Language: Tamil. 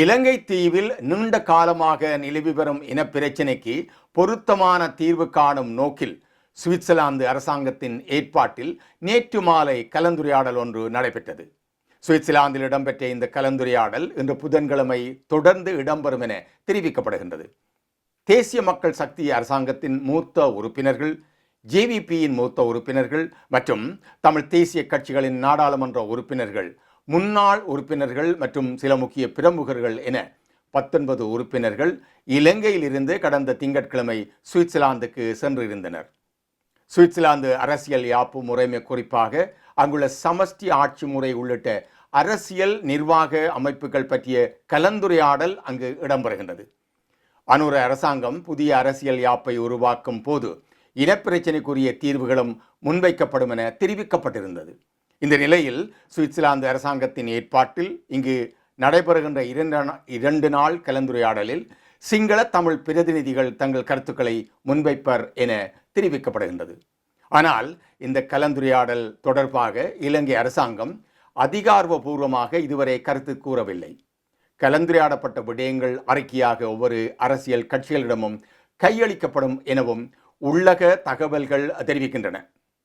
இலங்கை தீவில் நீண்ட காலமாக நிலவி வரும் இனப்பிரச்சினைக்கு பொருத்தமான தீர்வு காணும் நோக்கில் சுவிட்சர்லாந்து அரசாங்கத்தின் ஏற்பாட்டில் நேற்று மாலை கலந்துரையாடல் ஒன்று நடைபெற்றது. சுவிட்சர்லாந்தில் இடம்பெற்ற இந்த கலந்துரையாடல் இன்று புதன்கிழமை தொடர்ந்து இடம்பெறும் என தெரிவிக்கப்படுகின்றது. தேசிய மக்கள் சக்தி அரசாங்கத்தின் மூத்த உறுப்பினர்கள் ஜேவிபியின் மூத்த உறுப்பினர்கள் மற்றும் தமிழ் தேசிய கட்சிகளின் நாடாளுமன்ற உறுப்பினர்கள் முன்னாள் உறுப்பினர்கள் மற்றும் சில முக்கிய பிரமுகர்கள் என பத்தொன்பது உறுப்பினர்கள் இலங்கையிலிருந்து கடந்த திங்கட்கிழமை சுவிட்சர்லாந்துக்கு சென்றிருந்தனர். சுவிட்சர்லாந்து அரசியல் யாப்பு முறைமை குறிப்பாக அங்குள்ள சமஷ்டி ஆட்சி முறை உள்ளிட்ட அரசியல் நிர்வாக அமைப்புகள் பற்றிய கலந்துரையாடல் அங்கு இடம்பெறுகின்றது. அனுர அரசாங்கம் புதிய அரசியல் யாப்பை உருவாக்கும் போது இனப்பிரச்சினைக்குரிய தீர்வுகளும் முன்வைக்கப்படும் என தெரிவிக்கப்பட்டிருந்தது. இந்த நிலையில் சுவிட்சர்லாந்து அரசாங்கத்தின் ஏற்பாட்டில் இங்கு நடைபெறுகின்ற இரண்டு நா- இரண்டு நாள் கலந்துரையாடலில் சிங்கள தமிழ் பிரதிநிதிகள் தங்கள் கருத்துக்களை முன்வைப்பர் என தெரிவிக்கப்படுகின்றது. ஆனால் இந்த கலந்துரையாடல் தொடர்பாக இலங்கை அரசாங்கம் அதிகாரபூர்வமாக இதுவரை கருத்து கூறவில்லை. கலந்துரையாடப்பட்ட விடயங்கள் அறிக்கையாக ஒவ்வொரு அரசியல் கட்சிகளிடமும் கையளிக்கப்படும் எனவும் உள்ளக தகவல்கள் தெரிவிக்கின்றன.